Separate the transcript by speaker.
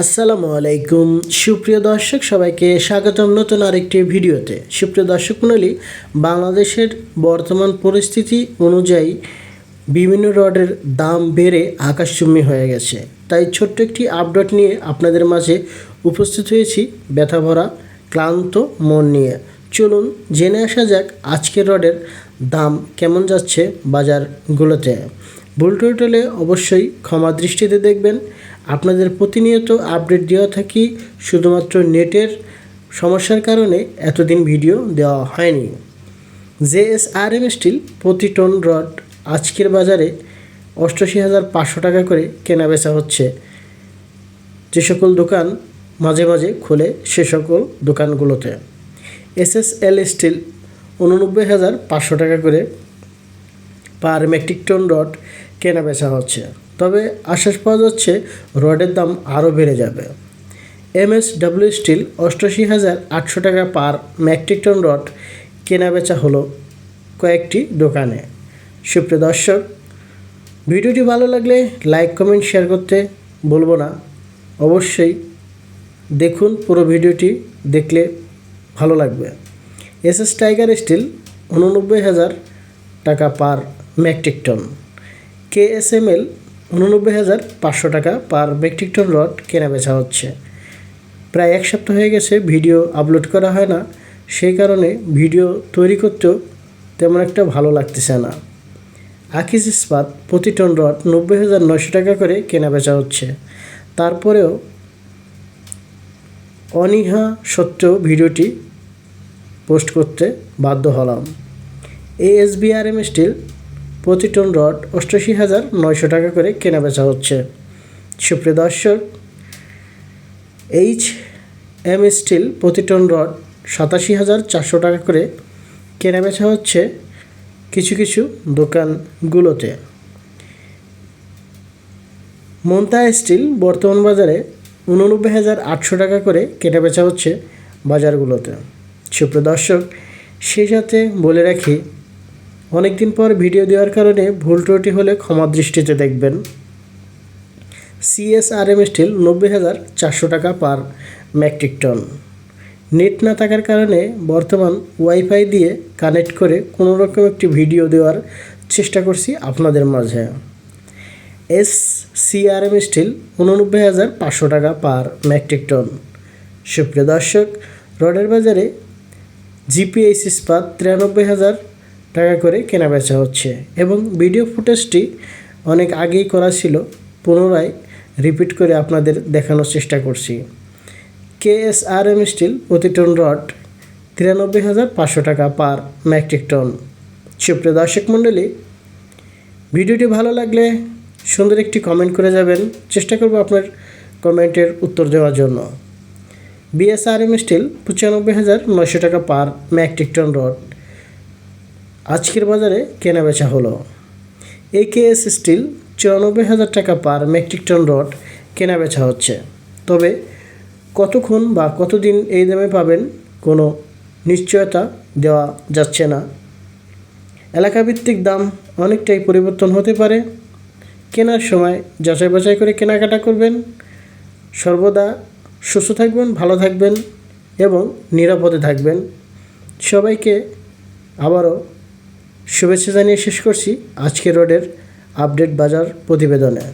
Speaker 1: আসসালামু আলাইকুম। সুপ্রিয় দর্শক, সবাইকে স্বাগতম নতুন আরেকটি ভিডিওতে। সুপ্রিয় দর্শক মণ্ডলী, বাংলাদেশের বর্তমান পরিস্থিতি অনুযায়ী বিভিন্ন রডের দাম বেড়ে আকাশচুম্বী হয়ে গেছে। তাই ছোট্ট একটি আপডেট নিয়ে আপনাদের মাঝে উপস্থিত হয়েছি ব্যথা ভরা ক্লান্ত মন নিয়ে। চলুন জেনে আসা যাক আজকের রডের দাম কেমন যাচ্ছে বাজারগুলোতে। ভুল অবশ্যই ক্ষমা দৃষ্টিতে দেখবেন। আপনাদের প্রতিনিয়ত আপডেট দেওয়া থাকি, শুধুমাত্র নেটের সমস্যার কারণে এতদিন ভিডিও দেওয়া হয়নি। J S R M steel প্রতি টন রড আজকের বাজারে অষ্টাশি হাজার পাঁচশো টাকা করে কেনা বেচা হচ্ছে। যে সকল দোকান মাঝে মাঝে খোলে সে সকল দোকানগুলোতে। এস এস এল স্টিল উননব্বই হাজার পাঁচশো টাকা করে পার মেট্রিক টন রড কেনা বেচা হচ্ছে। তবে আশ্বাস পাওয়া যাচ্ছে রডের দাম আরও বেড়ে যাবে। এম এস ডাব্লিউ স্টিল অষ্টাশি হাজার আটশো টাকা পার মেট্রিক টন রড কেনা বেচা হলো কয়েকটি দোকানে। সুপ্রিয় দর্শক, ভিডিওটি ভালো লাগলে লাইক, কমেন্ট, শেয়ার করতে বলব না। অবশ্যই দেখুন পুরো ভিডিওটি, দেখলে ভালো লাগবে। এস এস টাইগার স্টিল উননব্বই হাজার টাকা per metric ton. K S M L উননব্বই হাজার পাঁচশো টাকা পার মেট্রিক টন রড কেনা বেচা হচ্ছে। প্রায় এক সপ্তাহ হয়ে গেছে ভিডিও আপলোড করা হয় না, সেই কারণে ভিডিও তৈরি করতেও তেমন একটা ভালো লাগতেছে না। আকিজ ইস্পাত প্রতি টন রড নব্বই হাজার নশো টাকা করে কেনা বেচা হচ্ছে। তারপরেও অনীহা সত্ত্বেও ভিডিওটি পোস্ট করতে বাধ্য হলাম। এএসবিআরএম স্টিল প্রতি টন রড অষ্টাশি হাজার নয়শো টাকা করে কেনা বেচা হচ্ছে। সুপ্রিয় দর্শক, এইচ এম স্টিল প্রতি টন রড সাতাশি হাজার চারশো টাকা করে কেনা বেচা হচ্ছে কিছু কিছু দোকানগুলোতে। মন্তা স্টিল বর্তমান বাজারে উননব্বই হাজার আটশো টাকা করে কেনা বেচা হচ্ছে বাজারগুলোতে। সুপ্রিয় দর্শক, সেই সাথে বলে রাখি অনেক দিন পর ভিডিও দেওয়ার কারণে ভুল ত্রুটি হলে ক্ষমা দৃষ্টিতে দেখবেন। সিএসআরএম স্টিল নব্বই হাজার চারশো টাকা পার মেট্রিক টন। নেট না থাকার কারণে বর্তমান ওয়াইফাই দিয়ে কানেক্ট করে কোনো রকম একটি ভিডিও দেওয়ার চেষ্টা করছি আপনাদের মাঝে। এস সিআরএম স্টিল উননব্বই হাজার পাঁচশো টাকা পার মেট্রিক টন। সুপ্রিয় দর্শক, রডের বাজারে জিপিএইচ ইস্পাত তিরানব্বই হাজার টাকা করে কেনা বেচা হচ্ছে এবং ভিডিও ফুটেজটি অনেক আগেই করা ছিল, পুনরায় রিপিট করে আপনাদের দেখানোর চেষ্টা করছি। K S R M steel প্রতি টন রড তিরানব্বই হাজার পাঁচশো টাকা পার মেট্রিক টন। সুপ্রিয় দর্শক মণ্ডলী, ভিডিওটি ভালো লাগলে সুন্দর একটি কমেন্ট করে যাবেন। চেষ্টা করব আপনার কমেন্টের উত্তর দেওয়ার জন্য। বিএসআরএম স্টিল পঁচানব্বই হাজার নয়শো টাকা পার মেট্রিক টন রড আজকের বাজারে কেনা বেচা হলো। একেএস স্টিল চুরানব্বই হাজার টাকা পার মেট্রিক টন রড কেনা বেচা হচ্ছে। তবে কতক্ষণ বা কতদিন এই দামে পাবেন কোনো নিশ্চয়তা দেওয়া যাচ্ছে না। এলাকাভিত্তিক দাম অনেকটাই পরিবর্তন হতে পারে। কেনার সময় যাচাই বাছাই করে কেনাকাটা করবেন। সর্বদা সুস্থ থাকবেন, ভালো থাকবেন এবং নিরাপদে থাকবেন। সবাইকে আবারও শুভেচ্ছা জানিয়ে শেষ করছি আজকের রোডের আপডেট বাজার প্রতিবেদনে।